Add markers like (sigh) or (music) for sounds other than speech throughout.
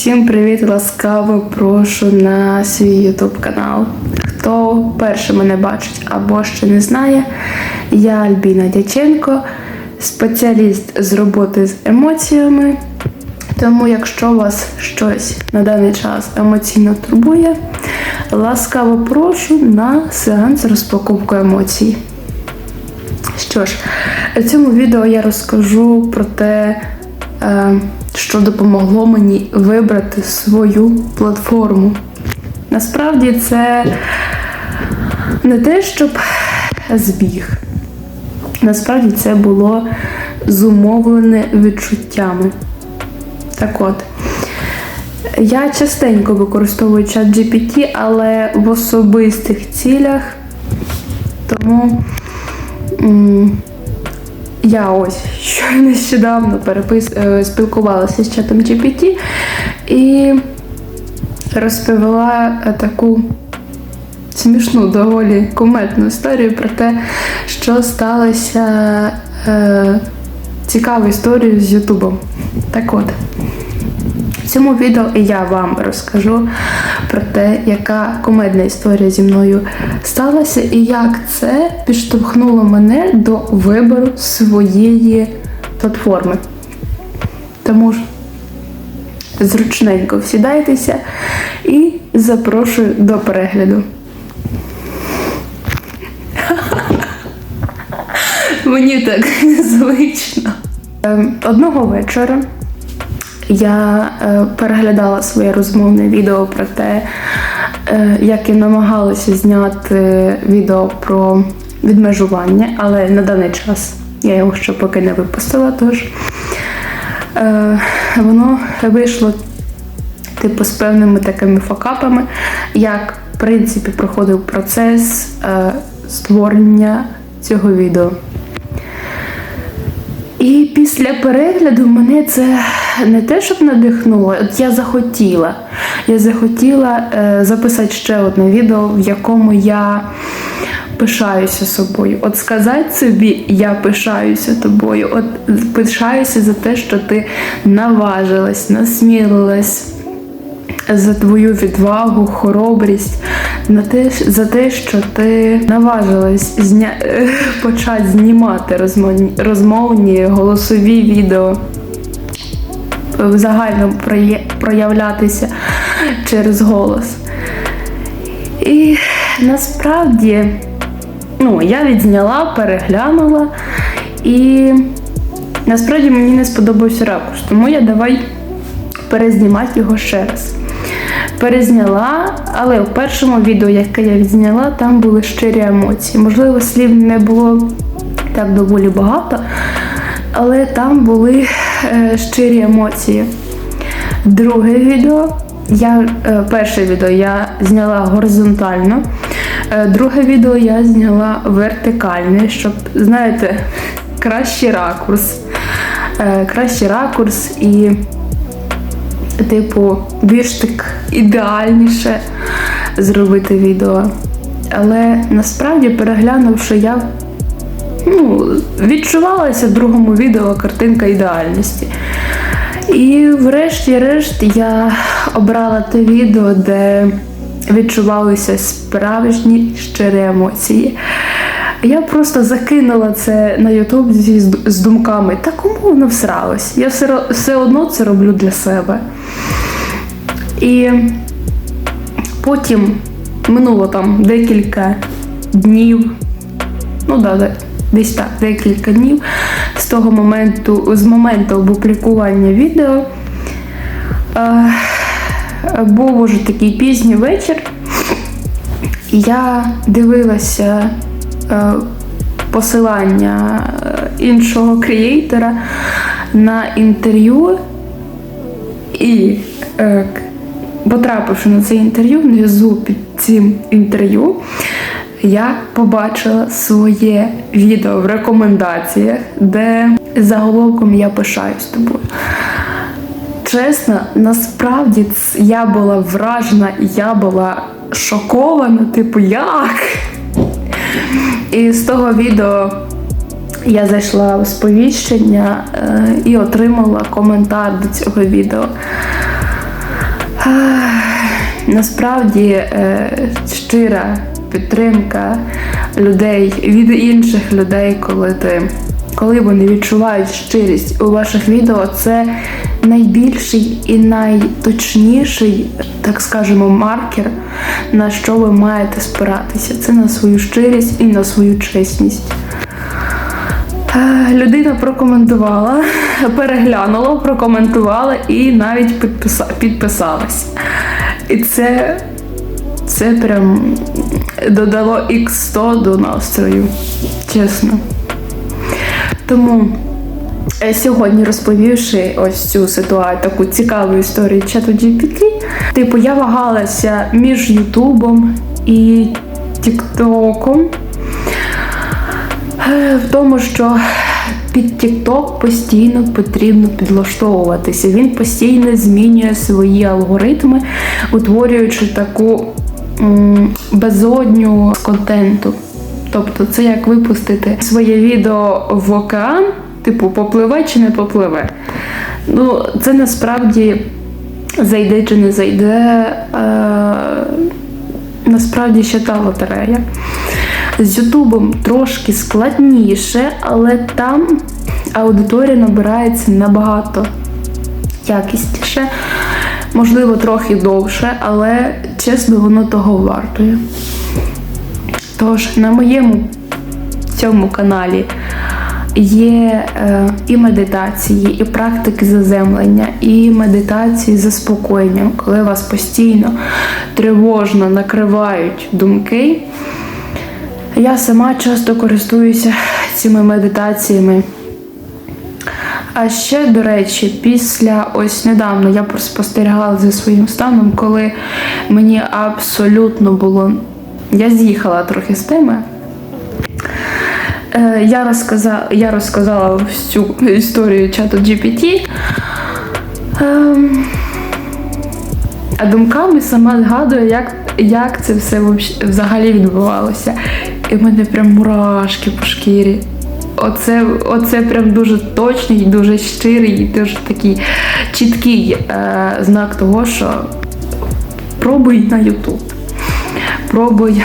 Всім привіт! Ласкаво прошу на свій YouTube канал. Хто перше мене бачить або ще не знає, я Альбіна Дяченко, спеціаліст з роботи з емоціями. Тому, якщо вас щось на даний час емоційно турбує, ласкаво прошу на сеанс розпаковку емоцій. Що ж, в цьому відео я розкажу про те, е, що допомогло мені вибрати свою платформу. Насправді це не те, щоб збіг. Насправді це було зумовлене відчуттями. Так от, я частенько використовую чат GPT, але в особистих цілях. Тому я ось (laughs) що нещодавно перепис... е, спілкувалася з чатом GPT і розповіла е, таку смішну, доволі куметну історію про те, що сталося е, цікаву історію з Ютубом. Так от. В цьому відео я вам розкажу про те, яка комедна історія зі мною сталася, і як це підштовхнуло мене до вибору своєї платформи. Тому ж зручненько всідайтеся і запрошую до перегляду. (laughs) Мені так (laughs) незвично. Ем, Одного вечора я е, переглядала своє розмовне відео про те, е, як я намагалася зняти відео про відмежування, але на даний час я його ще поки не випустила, тож е, воно вийшло типу з певними такими факапами, як в принципі проходив процес е, створення цього відео. І після перегляду мене це не те, щоб надихнуло, от я захотіла. Я захотіла е, записати ще одне відео, в якому я пишаюся собою. От сказати собі, я пишаюся тобою. От пишаюся за те, що ти наважилась, насмілилась за твою відвагу, хоробрість, на те, за те, що ти наважилась зня... (laughs) почати знімати розмовні, розмовні голосові відео, проє- проявлятися через голос. І насправді, ну, я відзняла, переглянула, і насправді мені не сподобався ракурс, тому я давай перезнімати його ще раз. Перезняла, але в першому відео, яке я відзняла, там були щирі емоції. Можливо, слів не було так доволі багато, але там були е, щирі емоції. Друге відео, я, е, перше відео я зняла горизонтально, е, друге відео я зняла вертикальне, щоб, знаєте, кращий ракурс. Е, кращий ракурс і типу, більш так ідеальніше зробити відео. Але насправді, переглянувши, я ну, відчувалася в другому відео картинка ідеальності. І врешті-решт я обрала те відео, де відчувалися справжні щирі емоції. Я просто закинула це на Ютуб з думками, та кому воно всралось? Я все, все одно це роблю для себе. І потім минуло там декілька днів, ну да, десь так, декілька днів з того моменту, з моменту опублікування відео. Е, був уже такий пізній вечір, я дивилася посилання е, іншого креатора на інтерв'ю і е, потрапивши на це інтерв'ю, внизу під цим інтерв'ю, я побачила своє відео в рекомендаціях, де заголовком я пишаюсь тобою. Чесно, насправді я була вражена, я була шокована, типу, як? І з того відео я зайшла в сповіщення е, і отримала коментар до цього відео. Насправді е, щира підтримка людей від інших людей, коли ти. Коли вони відчувають щирість у ваших відео, це найбільший і найточніший, так скажемо, маркер, на що ви маєте спиратися. Це на свою щирість і на свою чесність. Е, Людина прокоментувала, переглянула, прокоментувала і навіть підписа, підписалась. І це, це прям додало X100 до настрою, чесно. Тому е, сьогодні розповівши ось цю ситуацію, таку цікаву історію чату GPT, типу я вагалася між Ютубом і Тіктоком. Е, В тому, що під TikTok постійно потрібно підлаштовуватися. Він постійно змінює свої алгоритми, утворюючи таку безодню з контенту. Тобто, це як випустити своє відео в океан, типу, попливе чи не попливе. Ну, це насправді зайде чи не зайде. Е- насправді ще та лотерея. З Ютубом трошки складніше, але там аудиторія набирається набагато якісніше, можливо, трохи довше, але чесно, воно того вартує. Тож на моєму цьому каналі є е, і медитації, і практики заземлення, і медитації заспокоєння, коли вас постійно тривожно накривають думки. Я сама часто користуюся цими медитаціями. А ще, до речі, після ось недавно я спостерігала за своїм станом, коли мені абсолютно було. Я з'їхала трохи з теми. Е, Я розказала, я розказала всю історію чату GPT. Ем, а думками сама згадую, як, як це все взагалі відбувалося. І в мене прям мурашки по шкірі. Оце, оце прям дуже точний, дуже щирий, дуже такий чіткий е, знак того, що пробуй на YouTube. Пробуй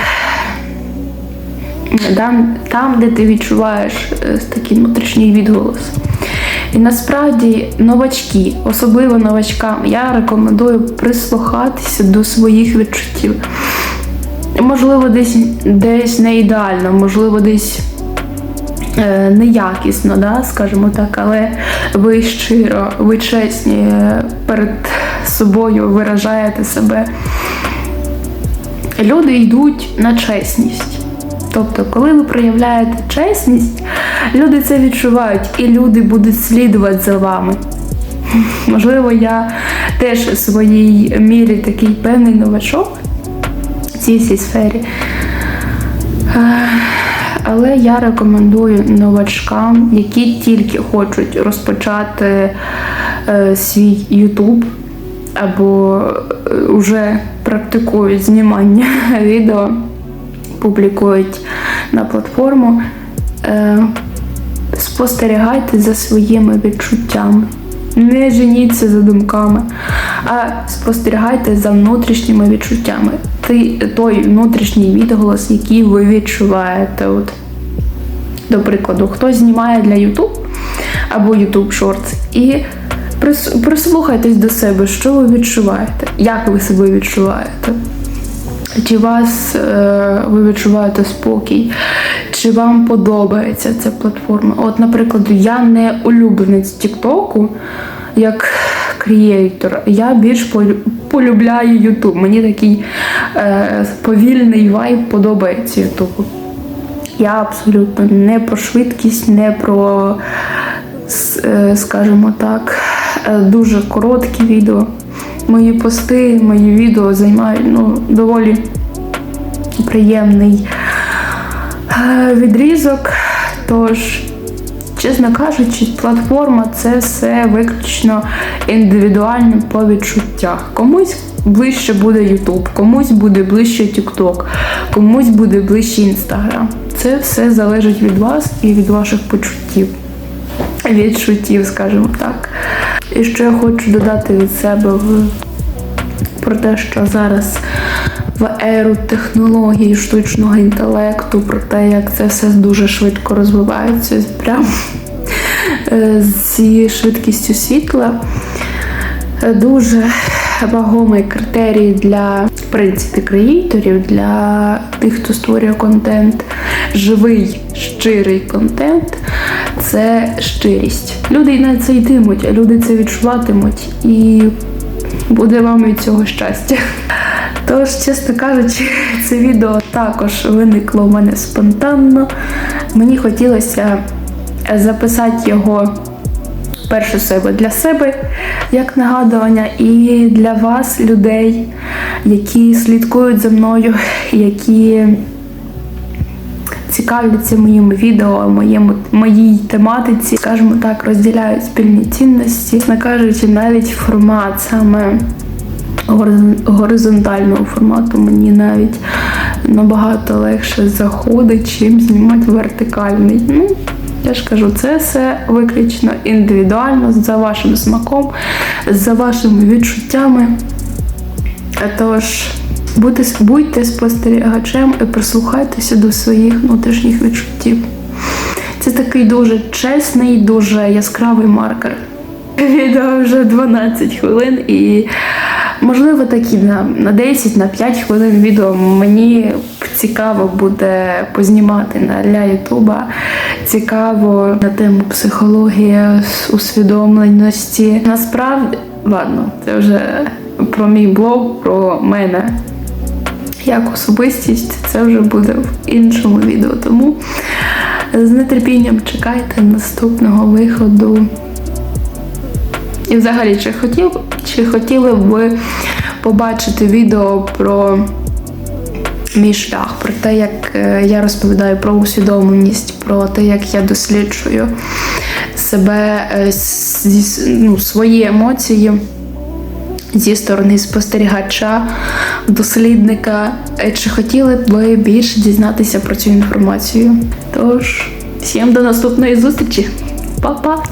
там, там, де ти відчуваєш е, такий внутрішній відголос. І насправді новачки, особливо новачкам, я рекомендую прислухатися до своїх відчуттів. Можливо, десь, десь не ідеально, можливо, десь е, неякісно, да, скажімо так, але ви щиро, ви чесні е, перед собою виражаєте себе. Люди йдуть на чесність. Тобто, коли ви проявляєте чесність, люди це відчувають, і люди будуть слідувати за вами. (laughs) Можливо, я теж в своїй мірі такий певний новачок в цій всій сфері. Е, Але я рекомендую новачкам, які тільки хочуть розпочати е, свій YouTube або вже практикують знімання (laughs) відео, публікують на платформу. Е, Спостерігайте за своїми відчуттями. Не женіться за думками, а спостерігайте за внутрішніми відчуттями. Той внутрішній відголос, який ви відчуваєте. От, до прикладу, хтось знімає для YouTube або YouTube Shorts і прислухайтесь до себе, що ви відчуваєте, як ви себе відчуваєте. Чи вас е, ви відчуваєте спокій, чи вам подобається ця платформа? От, наприклад, я не улюбленець Тіктоку як креатор. Я більш полюбляю Ютуб. Мені такий е, повільний вайб подобається Ютубу. Я абсолютно не про швидкість, не про, скажімо так, е, дуже короткі відео. Мої пости, мої відео займають ну, доволі приємний е, відрізок. Тож, чесно кажучи, платформа це все виключно індивідуально по відчуттях. Комусь ближче буде YouTube, комусь буде ближче TikTok, комусь буде ближче Instagram. Це все залежить від вас і від ваших почуттів. Відчуттів, скажімо так. І я хочу додати від себе про те, що зараз в еру технологій, штучного інтелекту, про те, як це все дуже швидко розвивається, прям е, зі швидкістю світла. Е, Дуже вагомий критерій для в принципі креаторів, для тих, хто створює контент, живий, щирий контент це щирість. Люди на це йтимуть, люди це відчуватимуть, і буде вам від цього щастя. Тож, чесно кажучи, (laughs) це відео також виникло в мене спонтанно. Мені хотілося записати його перше себе для себе як нагадування, і для вас, людей, які слідкують за мною, які цікавляться моїми відео, моєму, моїй тематиці, скажімо так, розділяють спільні цінності, чесно кажучи, навіть формат саме горизонтального формату мені навіть набагато легше заходить, чим знімати вертикальний. Ну, я ж кажу, це все виключно індивідуально, за вашим смаком, за вашими відчуттями. Тож будьте, спостерігачем і прислухайтеся до своїх внутрішніх відчуттів. Це такий дуже чесний, дуже яскравий маркер. Відео вже 12 хвилин і можливо такі на, на 10 на 5 хвилин відео мені цікаво буде познімати для Ютуба. Цікаво на тему психологія, усвідомленості. Насправді, ладно, це вже про мій блог, про мене як особистість, це вже буде в іншому відео. Тому з нетерпінням чекайте наступного виходу. І взагалі, чи хотів, чи хотіли б ви побачити відео про мій шлях, про те, як е, я розповідаю про усвідомленість, про те, як я досліджую себе, е, ну, свої емоції зі сторони спостерігача, дослідника. Е, Чи хотіли б ви більше дізнатися про цю інформацію? Тож, всім до наступної зустрічі. Па-па!